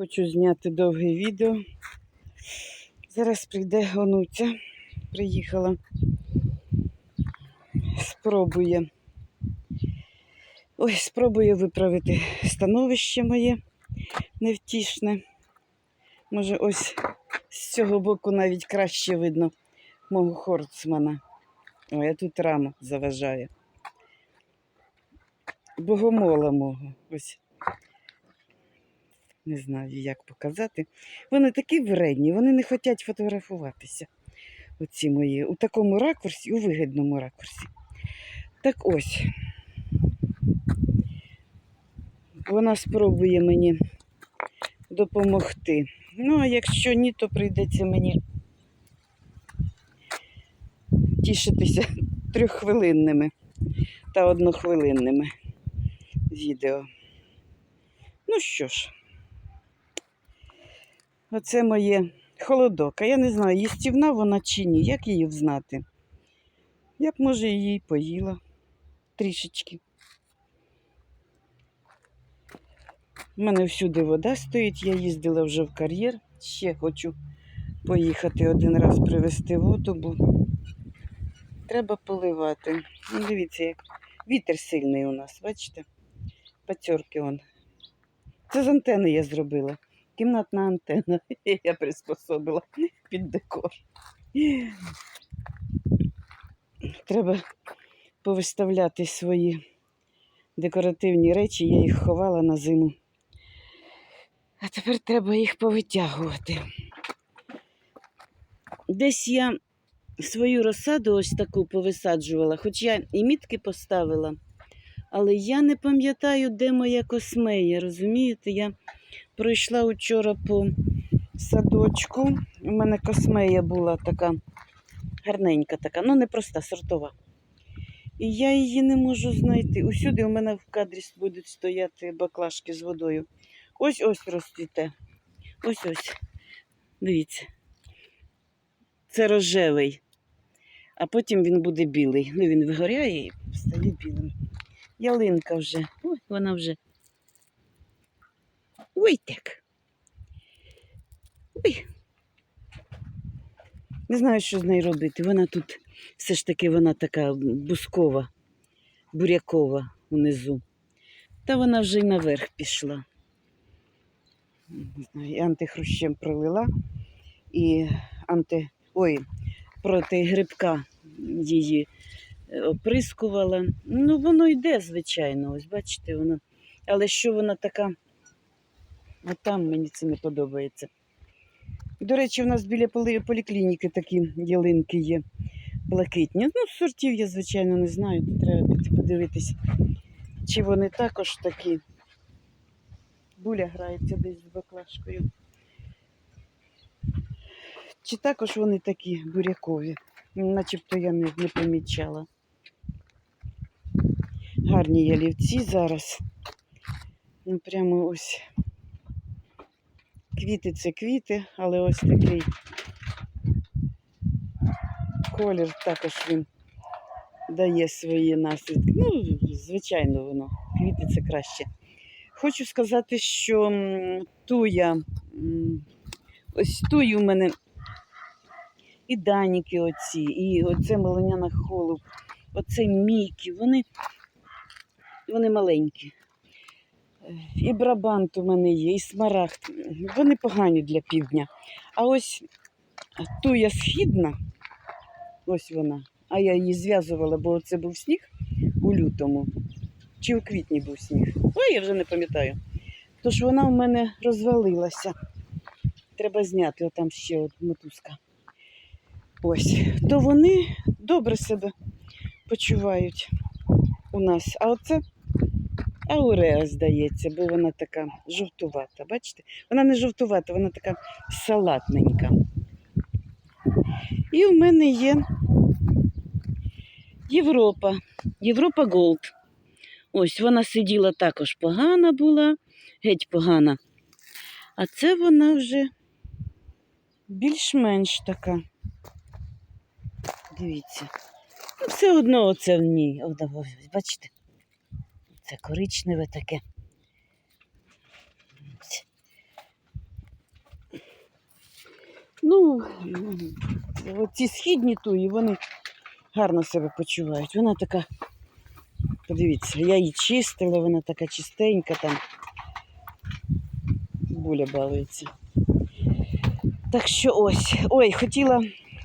Хочу зняти довге відео. Зараз прийде онуця. Приїхала. Спробує. Ой, спробую виправити становище моє невтішне. Може, ось з цього боку навіть краще видно мого хорцмана. Ой, а тут рама заважає. Богомола мого. Ось. Не знаю, як показати. Вони такі вредні, вони не хочуть фотографуватися. Оці мої. У такому ракурсі, у вигідному ракурсі. Так ось. Вона спробує мені допомогти. Ну, а якщо ні, то прийдеться мені тішитися трьоххвилинними та однохвилинними відео. Ну що ж, оце моє холодок. А я не знаю, їстівна вона чи ні, як її взнати. Я б, може, її поїла трішечки. У мене всюди вода стоїть, я їздила вже в кар'єр. Ще хочу поїхати один раз привезти воду, бо треба поливати. Ну, дивіться, як вітер сильний у нас, бачите? Пацьорки он. Це з антени я зробила. Кімнатна антенна. Я приспособила під декор. Треба повиставляти свої декоративні речі, я їх ховала на зиму. А тепер треба їх повитягувати. Десь я свою розсаду ось таку повисаджувала, хоч я і мітки поставила, але я не пам'ятаю, де моя космея. Розумієте, я пройшла вчора по садочку. У мене космея була така гарненька, така, ну не проста, сортова. І я її не можу знайти. Усюди у мене в кадрі будуть стояти баклажки з водою. Ось ось розцвіте. Ось ось. Дивіться. Це рожевий. А потім він буде білий. Ну, він вигоряє і стає білим. Ялинка вже. Ой, вона вже. Ой. Ой. Не знаю, що з нею робити. Вона тут все ж таки вона така бускова, бурякова унизу. Та вона вже й наверх пішла. Не знаю, і антихрущем пролила, і анти... Ой, проти грибка її е, оприскувала. Ну, воно йде, звичайно, ось бачите, воно. Але що вона така, а там мені це не подобається. До речі, у нас біля поліклініки такі ялинки є блакитні. Ну, сортів я, звичайно, не знаю, то треба піти подивитись, чи вони також такі. Буля грається десь з баклажкою. Чи також вони такі бурякові? Начебто я не, не помічала. Гарні ялівці зараз. Ну, прямо ось. Квіти це квіти, але ось такий колір також він дає свої наслідки. Ну, звичайно, воно. Квіти це краще. Хочу сказати, що туя, ось туї у мене і даніки оці, і оце меленяна холуб, оце мікі, вони, вони маленькі. І брабант у мене є, і смарагд. Вони погані для півдня. А ось туя східна, ось вона. А я її зв'язувала, бо це був сніг у лютому. Чи у квітні був сніг? Ой, я вже не пам'ятаю. Тож вона в мене розвалилася. Треба зняти отам ще от мотузка. Ось. То вони добре себе почувають у нас. А оце ауреа, здається, бо вона така жовтувата. Бачите? Вона не жовтувата, вона така салатненька. І в мене є Європа. Європа Голд. Ось вона сиділа також погана була, геть погана. А це вона вже більш-менш така. Дивіться. Ну, все одно оце в ній. О, Бачите? Це коричневе таке. Ну, ці східні туї, вони гарно себе почувають. Вона така, подивіться, я її чистила, вона така чистенька там. Буля балується. Так що ось. Ой, хотіла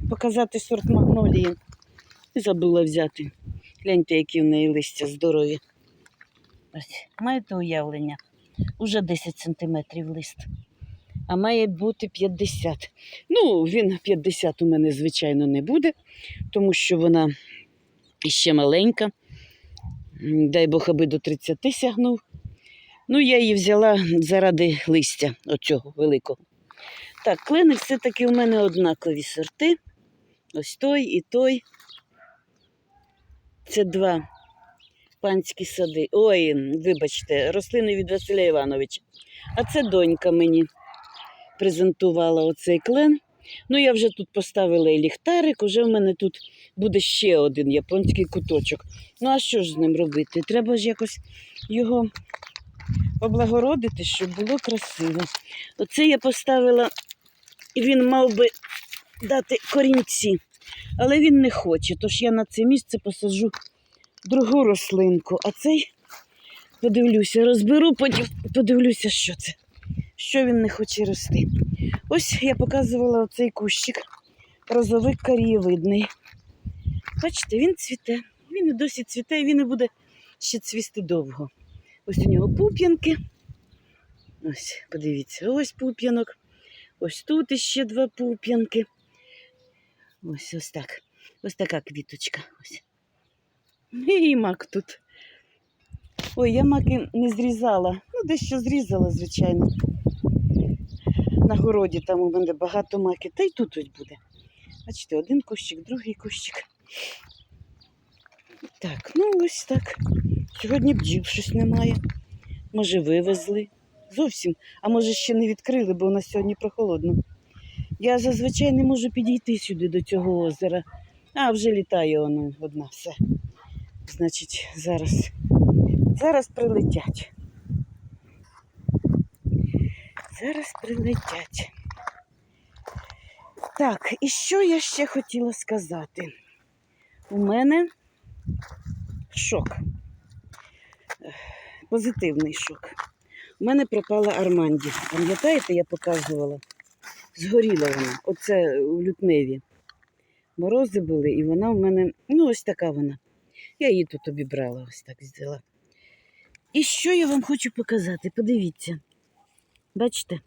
показати сорт магнолії. І забула взяти. Гляньте, які в неї листя здорові. Ось, маєте уявлення? Уже 10 сантиметрів лист. А має бути 50. Ну, він 50 у мене, звичайно, не буде, тому що вона ще маленька. Дай Бог, аби до 30 сягнув. Ну, я її взяла заради листя оцього великого. Так, клени все-таки у мене однакові сорти. Ось той і той. Це два панські сади. Ой, вибачте, рослини від Василя Івановича. А це донька мені презентувала оцей клен. Ну, я вже тут поставила і ліхтарик, уже в мене тут буде ще один японський куточок. Ну, а що ж з ним робити? Треба ж якось його облагородити, щоб було красиво. Оце я поставила, і він мав би дати корінці, але він не хоче. Тож я на це місце посаджу другу рослинку, а цей подивлюся, розберу, потім подивлюся, що це. Що він не хоче рости. Ось я показувала оцей кущик, розовик карієвидний. Бачите, він цвіте. Він і досі цвіте, і він і буде ще цвісти довго. Ось у нього пуп'янки. Ось, подивіться, ось пуп'янок. Ось тут іще два пуп'янки. Ось ось так. Ось така квіточка. Ось. І мак тут. Ой, я маки не зрізала. Ну, дещо зрізала, звичайно. На городі там у мене багато маки, та й тут ось буде. Бачите, один кущик, другий кущик. Так, ну ось так. Сьогодні бджіл щось немає. Може, вивезли. Зовсім. А може, ще не відкрили, бо у нас сьогодні прохолодно. Я зазвичай не можу підійти сюди до цього озера. А, вже літає воно одна все. Значить, зараз. Зараз прилетять. Зараз прилетять. Так, і що я ще хотіла сказати? У мене шок. Позитивний шок. У мене пропала Арманді. Пам'ятаєте, я показувала? Згоріла вона. Оце у лютневі. Морози були, і вона в мене, ну, ось така вона. Я її тут обібрала, ось так взяла. І що я вам хочу показати? Подивіться. Бачите?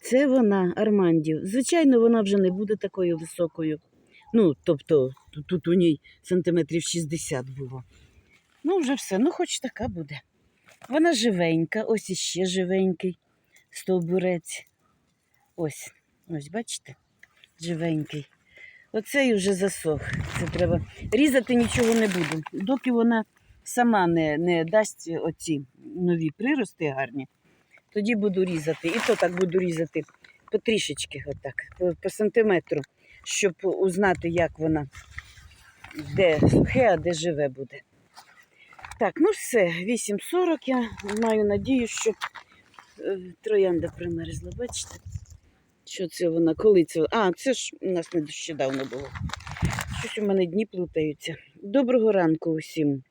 Це вона, Армандів. Звичайно, вона вже не буде такою високою. Ну, тобто, тут, у ній сантиметрів 60 було. Ну, вже все, ну хоч така буде. Вона живенька, ось іще живенький стовбурець. Ось, ось, бачите? Живенький. Оцей вже засох. Це треба. Різати нічого не буду. Доки вона сама не, не дасть оці нові прирости гарні, тоді буду різати. І то так буду різати потрішечки, отак, по, по сантиметру, щоб узнати, як вона, де сухе, а де живе буде. Так, ну все, 8.40. Я маю надію, що е, троянда примерзла. Бачите? Що це вона? Коли це? А, це ж у нас не нещодавно було. Щось у мене дні плутаються. Доброго ранку усім.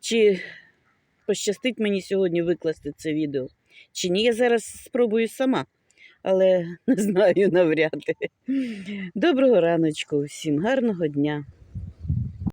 Чи пощастить мені сьогодні викласти це відео? Чи ні, я зараз спробую сама, але не знаю навряд. Доброго раночку усім, гарного дня.